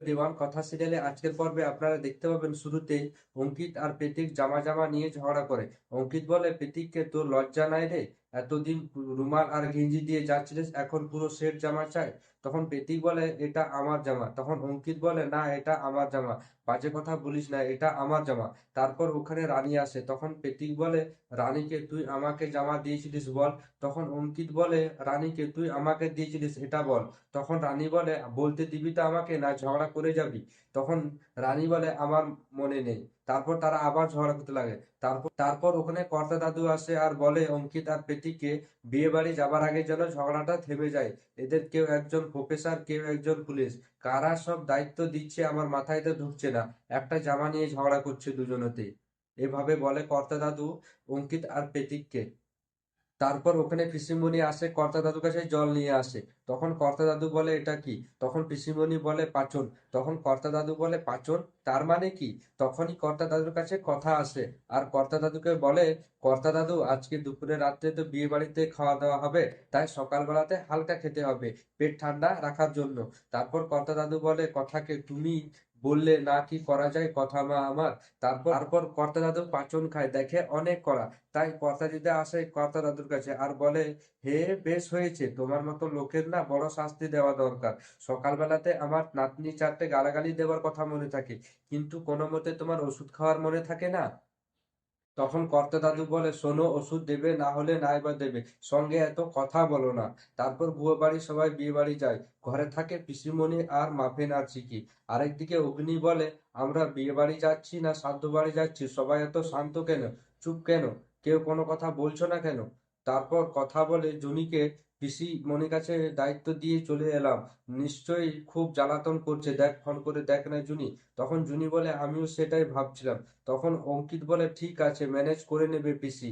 দেওয়ান কথা সিরিয়ালে আজকের পর্বে আপনারা দেখতে পাবেন শুরুতে অঙ্কিত আর প্রতীক জামা জামা নিয়ে ঝগড়া করে। অঙ্কিত বলে, প্রতীককে তোর লজ্জা নাই রে? এতদিন রুমাল আর গেঞ্জি দিয়ে যাচ্ছিলিস, এখন পুরো সেট জামা চাই? তখন প্রতীক বলে, এটা আমার জামা। তখন অঙ্কিত বলে, না, এটা আমার জামা। বাজে কথা বলিস না, এটা আমার জামা। তারপর ওখানে রানী আসে। তখন প্রতীক বলে, রানীকে তুই আমাকে জামা দিয়েছিলিস বল। তখন অঙ্কিত বলে, রানীকে তুই আমাকে দিয়েছিলিস, এটা বল। তখন রানী বলে, বলতে দিবি তো আমাকে, না ঝগড়া করে যাবি? তখন রানী বলে, আমার মনে নেই। তারপর তারা আবার ঝগড়া করতে লাগে। তারপর তারপর ওখানে কর্তা দাদু আসে আর বলে, অঙ্কিত আর পেটিকে বিয়ে বাড়ি যাবার আগে যেন ঝগড়াটা থেমে যায়। এদের কেউ একজন প্রফেসর, কেউ একজন পুলিশ। কারা সব দায়িত্ব দিচ্ছে আমার মাথায় তো ঢুকছে না। একটা জামা নিয়ে ঝগড়া করছে দুজনেতেই। এভাবে বলে কর্তা দাদু অঙ্কিত আর প্রতীককে তারপর ওখানে পিসিমণি আসে, কর্তা দাদুর কাছে জল নিয়ে আসে। তখন কর্তা দাদু বলে, এটা কি? তখন পিসিমণি বলে, পাচন। তখন কর্তা দাদু বলে, পাচন? তার মানে কি? তখনই কর্তা দাদুর কাছে কথা আসে। আর কর্তা দাদুকে বলে, কর্তা দাদু, আজকে দুপুরে রাত্রে তো বিয়ে বাড়িতে খাওয়া দাওয়া হবে, তাই সকালবেলাতে হালকা খেতে হবে, পেট ঠান্ডা রাখার জন্য। তারপর কর্তা দাদু বলে, কথাকে তুমি বললে, না কি করা যায়? কথা মা আমার। তারপর তারপর কর্তা দাদু পাচন খায়, দেখে অনেক করা তাই কর্তা দিদা আসে কর্তা দাদুর কাছে আর বলে, হে, বেশ হয়েছে, তোমার মতো লোকের না বড় শাস্তি দেওয়া দরকার। সকালবেলাতে আমার নাতনি চারটে গালাগালি দেওয়ার কথা মনে থাকে, কিন্তু কোনো মতে তোমার ওষুধ খাওয়ার মনে থাকে না? তখন কর্তা দাদু বলে, শোনো, ওষুধ দেবে, না হলে নাই বা দেবে। সঙ্গে এত কথা বলো না। তারপর বুয়ে বাড়ি, সবাই বিয়ে বাড়ি যায়। ঘরে থাকে পিসিমণি আর মাফেন আর চিকি। আরেকদিকে অগ্নি বলে, আমরা বিয়ে বাড়ি যাচ্ছি না সাধ্য বাড়ি যাচ্ছি। সবাই এত শান্ত কেন? চুপ কেন? কেউ কোনো কথা বলছো না কেন? তারপর কথা বলে জনিকে পিসি মনির কাছে দায়িত্ব দিয়ে চলে এলাম। নিশ্চয়ই খুব জ্বালাতন করছে, দেখ, ফোন করে দেখ না জুনি। তখন জুনি বলে, আমিও সেটাই ভাবছিলাম। তখন অঙ্কিত বলে, ঠিক আছে, ম্যানেজ করে নেবে পিসি।